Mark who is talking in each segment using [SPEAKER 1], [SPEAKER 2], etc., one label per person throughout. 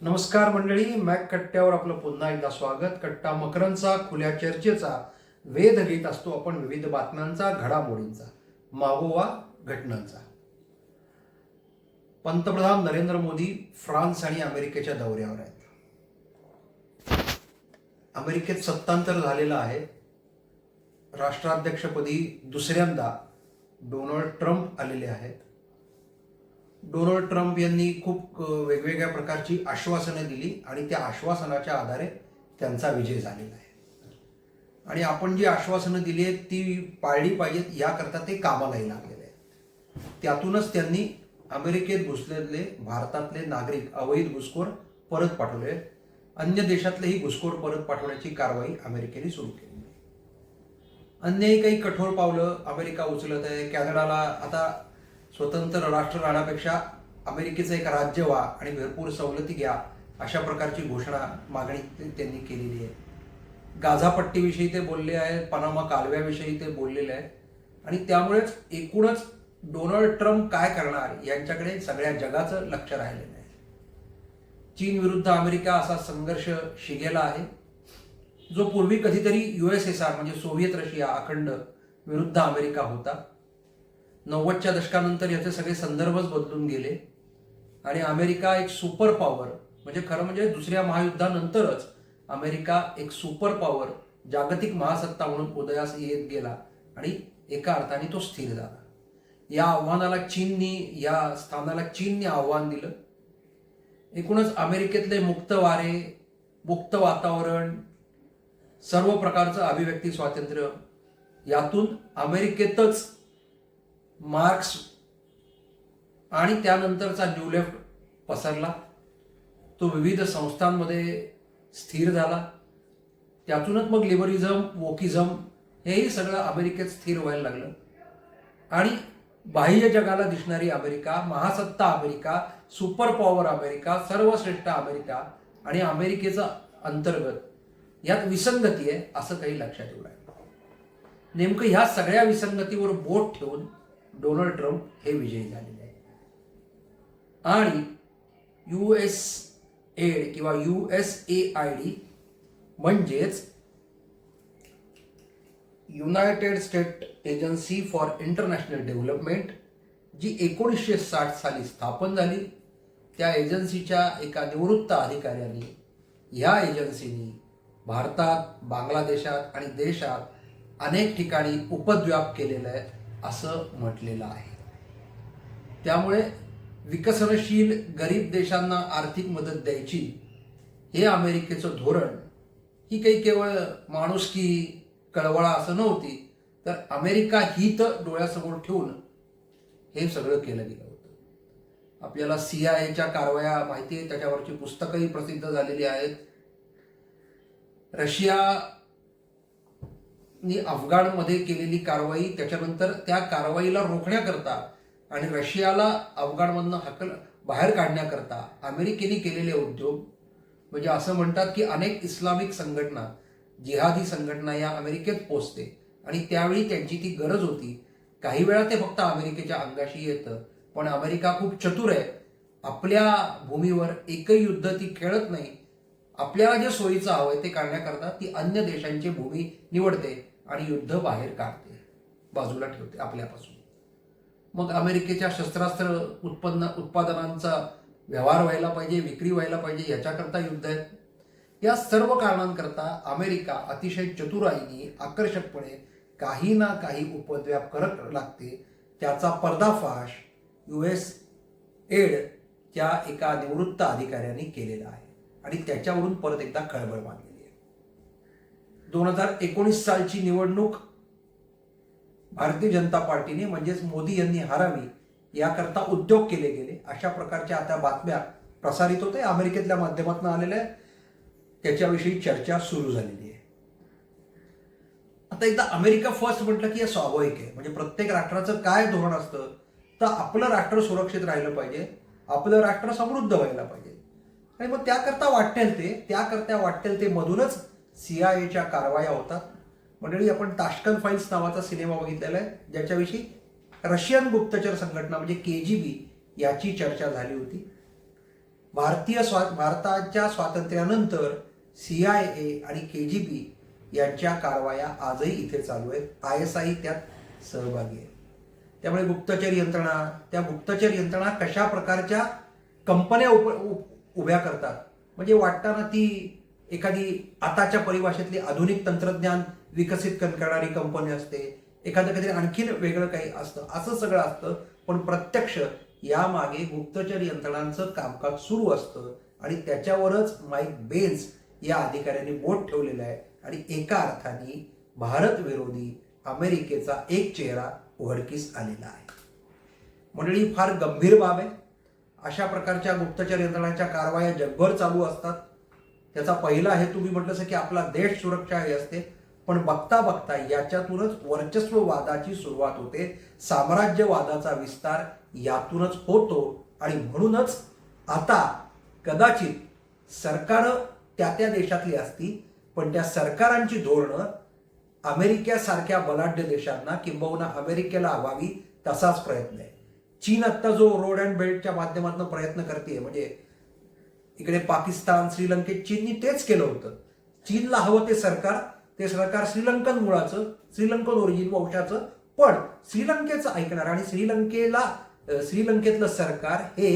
[SPEAKER 1] नमस्कार मंडळी मॅक कट्ट्यावर आपलं पुन्हा एकदा स्वागत. कट्टा मकरांचा खुल्या चर्चेचा वेध घेत असतो आपण विविध बातम्यांचा घडामोडींचा मागोवा घटनांचा. पंतप्रधान नरेंद्र मोदी फ्रान्स आणि अमेरिकेच्या दौऱ्यावर आहेत. अमेरिकेत सत्तांतर झालेलं आहे. राष्ट्राध्यक्षपदी दुसऱ्यांदा डोनाल्ड ट्रम्प आलेले आहेत. डोनाल्ड ट्रम्प यांनी खूप वेगवेगळ्या प्रकारची आश्वासनं दिली आणि त्या आश्वासनाच्या आधारे त्यांचा विजय झालेला आहे. आणि आपण जी आश्वासनं दिली आहेत ती पाळली पाहिजेत याकरता ते कामालाही लागलेले आहेत. त्यातूनच त्यांनी अमेरिकेत घुसलेले भारतातले नागरिक अवैध घुसखोर परत पाठवले अन्य देशातलेही घुसखोर परत पाठवण्याची कारवाई अमेरिकेने सुरू केली अन्यही काही कठोर पावलं अमेरिका उचलत आहे. कॅनडाला आता स्वतंत्र राष्ट्र राहण्यापेक्षा अमेरिकेचं एक राज्य व्हा आणि भरपूर सवलती घ्या अशा प्रकारची घोषणा मागणी त्यांनी केलेली आहे. गाझापट्टीविषयी ते बोलले आहे पनामा कालव्याविषयी ते बोललेले आहे आणि त्यामुळेच एकूणच डोनाल्ड ट्रम्प काय करणार यांच्याकडे सगळ्या जगाचं लक्ष राहिलेलं आहे. चीन विरुद्ध अमेरिका असा संघर्ष शिगेला आहे. जो पूर्वी कधीतरी युएसएसआर म्हणजे सोव्हिएत रशिया अखंड विरुद्ध अमेरिका होता. नव्वदच्या दशकानंतर याचे सगळे संदर्भच बदलून गेले. आणि अमेरिका एक सुपर पॉवर म्हणजे खरं म्हणजे दुसऱ्या महायुद्धानंतरच अमेरिका एक सुपर पॉवर जागतिक महासत्ता म्हणून उदयास येत गेला. आणि एका अर्थाने तो स्थिर झाला. या आव्हानाला चीननी या स्थानाला चीनने आव्हान दिलं. एकूणच अमेरिकेतले मुक्त वारे मुक्त वातावरण सर्व प्रकारचं अभिव्यक्ती स्वातंत्र्य यातून अमेरिकेतच मार्क्स आणि त्यानंतरचा न्यू लेफ्ट पसरला. तो विविध संस्थांमध्ये स्थिर झाला. त्यातूनच मग लिबरिझम वोकिझम हेही सगळं अमेरिकेत स्थिर व्हायला लागलं. आणि बाह्य जगाला दिसणारी अमेरिका महासत्ता अमेरिका सुपर पॉवर अमेरिका सर्वश्रेष्ठ अमेरिका आणि अमेरिकेचं अंतर्गत यात विसंगती आहे असं काही लक्षात येऊ आहे नेमकं ह्या सगळ्या विसंगतीवर बोट ठेवून डोनाल्ड ट्रम्प हे विजयी झालेले आहे आणि यू एस एड किंवा U S A I D म्हणजेच United State agency for international development जी एकोणीसशे साठ साली स्थापन झाली. त्या एजन्सीच्या एका निवृत्त अधिकाऱ्यांनी ह्या एजन्सीनी भारतात बांगलादेशात आणि देशात अनेक ठिकाणी उपद्व्याप केलेला आहे. असं म्हटलेलं आहे. त्यामुळे विकसनशील गरीब देशांना आर्थिक मदत द्यायची हे अमेरिकेचं धोरण ही काही केवळ माणुसकी कळवळा असं नव्हती तर अमेरिका ही तर डोळ्यासमोर ठेवून हे सगळं केलं गेलं होतं. आपल्याला सी आय एच्या कारवाया माहिती आहे त्याच्यावरची पुस्तकंही प्रसिद्ध झालेली आहेत. रशिया अफगाणमध्ये केलेली कारवाई त्याच्यानंतर त्या कारवाईला रोखण्याकरता आणि रशियाला अफगाणमधनं हकल बाहेर काढण्याकरता अमेरिकेने केलेले उद्योग म्हणजे असं म्हणतात की अनेक इस्लामिक संघटना जिहादी संघटना या अमेरिकेत पोचते. आणि त्यावेळी त्यांची ती गरज होती. काही वेळा ते फक्त अमेरिकेच्या अंगाशी येतं पण अमेरिका खूप चतुर आहे. आपल्या भूमीवर एकही युद्ध ती खेळत नाही. आपल्याला जे सोयीचं हवंय ते काढण्याकरता ती अन्य देशांची भूमी निवडते. आणि युद्ध बाहेर काढते. बाजूला ठेवते आपल्यापासून. मग अमेरिकेच्या शस्त्रास्त्र उत्पन्न उत्पादनांचा व्यवहार व्हायला पाहिजे विक्री व्हायला पाहिजे याच्याकरता युद्ध आहे या सर्व कारणांकरता अमेरिका अतिशय चतुराईने आकर्षकपणे काही ना काही उपद्व्याप करत लागते. त्याचा पर्दाफाश यू एस एडच्या एका निवृत्त अधिकाऱ्यांनी केलेला आहे. आणि त्याच्यावरून परत एकदा खळबळ मानली दोन हजार एकोणीस सालची निवडणूक भारतीय जनता पार्टीने म्हणजेच मोदी यांनी हारावी याकरता उद्योग केले गेले. अशा प्रकारच्या आता बातम्या प्रसारित होते अमेरिकेतल्या माध्यमातून आलेल्या त्याच्याविषयी चर्चा सुरू झालेली आहे. आता एकदा अमेरिका फर्स्ट म्हटलं की हे स्वाभाविक आहे. म्हणजे प्रत्येक राष्ट्राचं काय धोरण असतं? तर आपलं राष्ट्र सुरक्षित राहिलं पाहिजे. आपलं राष्ट्र समृद्ध व्हायला पाहिजे. आणि मग त्याकरता वाटेल ते त्याकरता वाटेल ते मधूनच सीआयएच्या कारवाया होतात. मंडळी आपण ताशकन फाईल्स नावाचा सिनेमा बघितलेला आहे ज्याच्याविषयी रशियन गुप्तचर संघटना म्हणजे के जी बी याची चर्चा झाली होती. भारतीय स्वा भारताच्या स्वातंत्र्यानंतर सी आय ए आणि के जी बी यांच्या कारवाया आजही इथे चालू आहेत. आय एस आय त्यात सहभागी आहे. त्यामुळे गुप्तचर यंत्रणा त्या गुप्तचर यंत्रणा कशा प्रकारच्या कंपन्या उप उ- उभ्या करतात? म्हणजे वाटताना ती एखादी आताच्या परिभाषेतली आधुनिक तंत्रज्ञान विकसित करणारी कंपनी असते एखादं काहीतरी आणखीन वेगळं काही असतं असं सगळं असतं पण प्रत्यक्ष यामागे गुप्तचर यंत्रणांचं कामकाज सुरू असतं आणि त्याच्यावरच माईक बेन्स या अधिकाऱ्यांनी बोट ठेवलेलं आहे आणि एका अर्थाने भारत विरोधी अमेरिकेचा एक चेहरा उघडकीस आलेला आहे. मंडळी फार गंभीर बाब आहे. अशा प्रकारच्या गुप्तचर यंत्रणांच्या कारवाया जगभर चालू असतात. त्याचा पहिला हे तुम्ही म्हटलं की आपला देश सुरक्षा हे असते. पण बघता बघता याच्यातूनच वर्चस्ववादाची सुरुवात होते. साम्राज्यवादाचा विस्तार यातूनच होतो. आणि म्हणूनच आता कदाचित सरकारं त्या त्या देशातली असती पण त्या सरकारांची धोरणं अमेरिकेसारख्या बलाढ्य देशांना किंबहुना अमेरिकेला हवावी तसाच प्रयत्न आहे. चीन आत्ता जो रोड अँड बेल्टच्या माध्यमातून प्रयत्न करते म्हणजे इकडे पाकिस्तान श्रीलंकेत चीननी तेच केलं होतं. चीनला हवं ते सरकार ते सरकार श्रीलंकन मुळाचं श्रीलंकन ओरिजिन वंशाचं पण श्रीलंकेचं ऐकणार आणि श्रीलंकेला श्रीलंकेतलं सरकार हे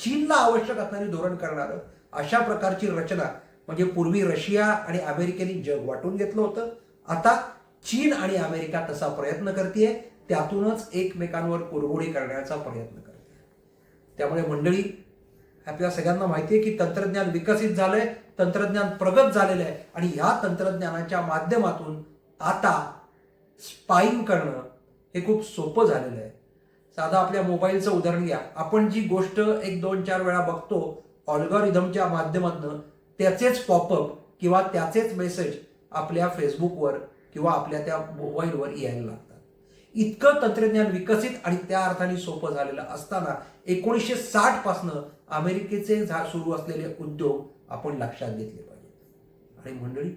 [SPEAKER 1] चीनला आवश्यक असणारी धोरण करणारं अशा प्रकारची रचना म्हणजे पूर्वी रशिया आणि अमेरिकेने जग वाटून घेतलं होतं. आता चीन आणि अमेरिका तसा प्रयत्न करते त्यातूनच एकमेकांवर कुरघोडी करण्याचा प्रयत्न करते त्यामुळे मंडळी आपल्या सगळ्यांना माहिती आहे की तंत्रज्ञान विकसित झालंय तंत्रज्ञान प्रगत झालेलं आहे. आणि ह्या तंत्रज्ञानाच्या माध्यमातून आता स्पाईंग करणं हे खूप सोपं झालेलं आहे. साधा आपल्या मोबाईलचं उदाहरण घ्या. आपण जी गोष्ट एक दोन चार वेळा बघतो ऑल्गॉरिझमच्या माध्यमातून त्याचेच पॉपअप किंवा त्याचेच मेसेज आपल्या फेसबुकवर किंवा आपल्या त्या मोबाईलवर यायला लागतात. इतकं तंत्रज्ञान विकसित आणि त्या अर्थाने सोपं झालेलं असताना एकोणीसशे साठ पासनं अमेरिकेचे झा सुरू असलेले उद्योग आपण लक्षात घेतले पाहिजे आणि मंडळी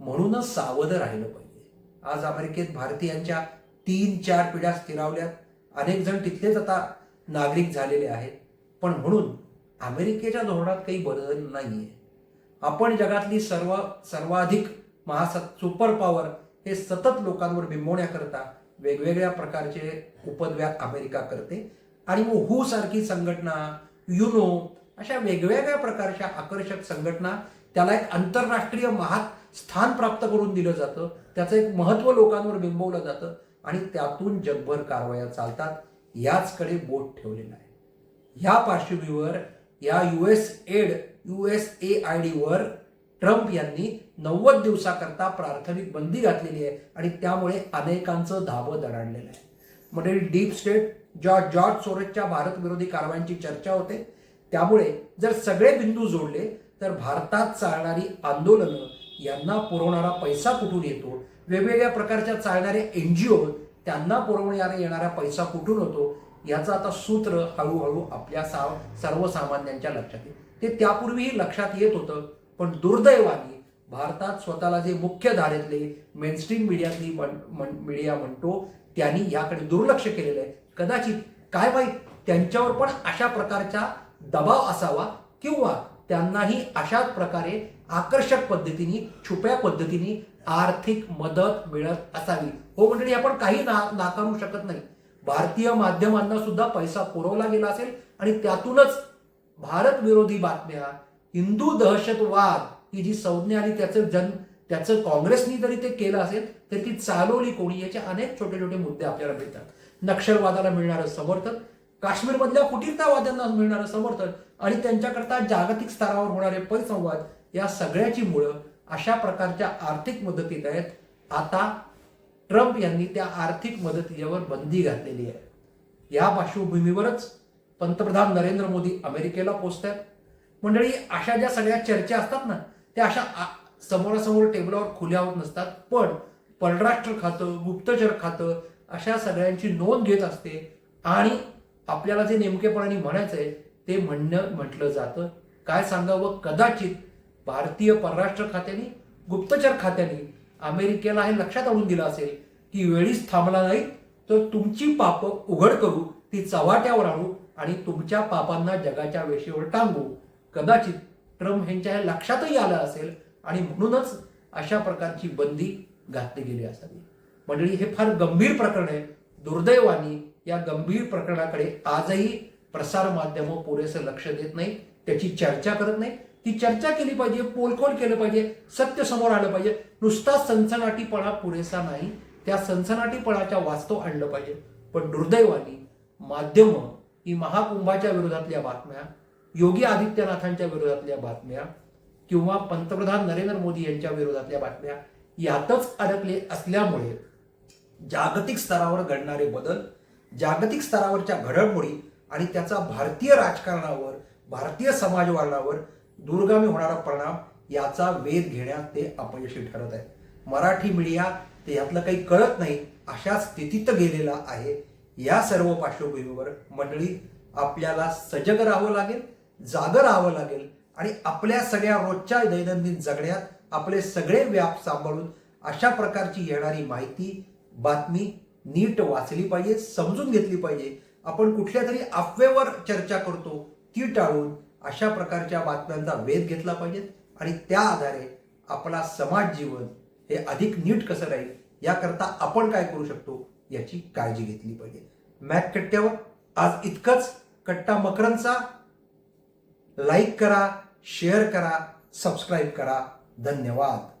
[SPEAKER 1] म्हणूनच सावध राहिलं पाहिजे. आज अमेरिकेत भारतीयांच्या तीन चार पिढ्या स्थिरावल्यात. अनेक जण तिथलेच आता नागरिक झालेले आहेत. पण म्हणून अमेरिकेच्या धोरणात काही बदल नाही आहे आपण जगातली सर्व सर्वाधिक महासत सुपर पॉवर हे सतत लोकांवर बिंबवण्याकरता वेगवेगळ्या प्रकारचे उपद्व्याप अमेरिका करते. आणि मग हू सारखी संघटना युनो अशा वेगवेगळ्या प्रकारच्या आकर्षक संघटना त्याला एक आंतरराष्ट्रीय महा स्थान प्राप्त करून दिलं जातं. त्याचं एक महत्त्व लोकांवर बिंबवलं जातं आणि त्यातून जगभर कारवाया चालतात. याचकडे बोट ठेवलेलं आहे. ह्या पार्श्वभूमीवर या U S aid U S A I डीवर ट्रम्प यांनी नव्वद दिवसाकरता प्राथमिक बंदी घातलेली आहे आणि त्यामुळे अनेकांचं धाबं दडाणलेलं आहे. म्हणजे डीप स्टेट जॉर्ज जॉर्ज सोरेसच्या भारत विरोधी कारवायांची चर्चा होते त्यामुळे जर सगळे बिंदू जोडले तर भारतात चालणारी आंदोलनं यांना पुरवणारा पैसा कुठून येतो? वेगवेगळ्या प्रकारच्या चालणाऱ्या एन जी ओ त्यांना पुरवण्याला येणारा पैसा कुठून होतो? याचं आता सूत्र हळूहळू आपल्या सा सर्वसामान्यांच्या लक्षात येईल. ते त्यापूर्वीही लक्षात येत होतं पण दुर्दैवाने भारतात स्वतःला जे मुख्य धारेतले मेनस्ट्रीम मीडियातली मीडिया म्हणतो त्यांनी याकडे दुर्लक्ष केलेलं आहे. कदाचित काय माहीत त्यांच्यावर पण अशा प्रकारचा दबाव असावा किंवा त्यांनाही अशाच प्रकारे आकर्षक पद्धतीने छुप्या पद्धतीने आर्थिक मदत मिळत असावी. हो मंडळी आपण काही ना नाकारू शकत नाही. भारतीय माध्यमांना सुद्धा पैसा पुरवला गेला असेल आणि त्यातूनच भारत विरोधी बातम्या हिंदू दहशतवाद ही जी संज्ञा आणि त्याचं जन त्याचं काँग्रेसनी जरी ते केलं असेल तरी ती चालवली कोणी याचे अनेक छोटे छोटे मुद्दे आपल्याला मिळतात. नक्षलवादाला मिळणारं समर्थन काश्मीरमधल्या फुटीरतावाद्यांना मिळणारं समर्थन आणि त्यांच्याकरता जागतिक स्तरावर होणारे परिसंवाद या सगळ्याची मुळं अशा प्रकारच्या आर्थिक मदतीत आहेत. आता ट्रम्प यांनी त्या आर्थिक मदतीवर बंदी घातलेली आहे. या पार्श्वभूमीवरच पंतप्रधान नरेंद्र मोदी अमेरिकेला पोचत आहेत मंडळी अशा ज्या सगळ्या चर्चा असतात ना त्या अशा समोरासमोर टेबलावर खुल्या होत नसतात. पण परराष्ट्र खातं गुप्तचर खातं अशा सगळ्यांची नोंद घेत असते आणि आपल्याला जे नेमकेपणाने म्हणायचं आहे ते म्हणणं म्हटलं जातं. काय सांगावं? कदाचित भारतीय परराष्ट्र खात्याने गुप्तचर खात्याने अमेरिकेला हे लक्षात आणून दिलं असेल की वेळीच थांबला नाही तर तुमची पापं उघड करू ती चव्हाट्यावर आणू आणि तुमच्या पापांना जगाच्या वेशीवर टांगू. कदाचित ट्रम्प यांच्या हे लक्षातही आलं असेल आणि म्हणूनच अशा प्रकारची बंदी घातली गेली असावी. मंडळी हे फार गंभीर प्रकरण आहे. दुर्दैवानी या गंभीर प्रकरणाकडे आजही प्रसार माध्यमं पुरेसं लक्ष देत नाही त्याची चर्चा करत नाही ती चर्चा केली पाहिजे पोलखोल केलं पाहिजे सत्य समोर आलं पाहिजे. नुसता सनसनाटीपणा पुरेसा नाही. त्या सनसनाटीपणाच्या वास्तव आणलं पाहिजे. पण दुर्दैवानी माध्यमं ही महाकुंभाच्या विरोधातल्या बातम्या योगी आदित्यनाथांच्या विरोधातल्या बातम्या किंवा पंतप्रधान नरेंद्र मोदी यांच्या विरोधातल्या बातम्या यातच अडकले असल्यामुळे जागतिक स्तरावर घडणारे बदल जागतिक स्तरावरच्या घडामोडी आणि त्याचा भारतीय राजकारणावर भारतीय समाजवादावर दूरगामी होणारा परिणाम याचा वेध घेण्यात ते अपयशी ठरत आहे मराठी मीडिया ते यातलं काही कळत नाही अशा स्थितीत गेलेला आहे. या सर्व पार्श्वभूमीवर मंडळी आपल्याला सजग राहावं लागेल जागं राहावं लागेल आणि आपल्या सगळ्या रोजच्या दैनंदिन जगण्यात आपले सगळे व्याप सांभाळून अशा प्रकारची येणारी माहिती बातमी नीट वाचली पाहिजे समजून घेतली पाहिजे. आपण कुठल्या तरी अफवेवर चर्चा करतो ती टाळून अशा प्रकारच्या बातम्यांचा वेध घेतला पाहिजे आणि त्या आधारे आपला समाज जीवन हे अधिक नीट कसं राहील याकरता आपण काय करू शकतो याची काळजी घेतली पाहिजे. मॅक कट्ट्यावर आज इतकंच. कट्टा मकरांचा लाईक करा शेअर करा सबस्क्राईब करा. धन्यवाद.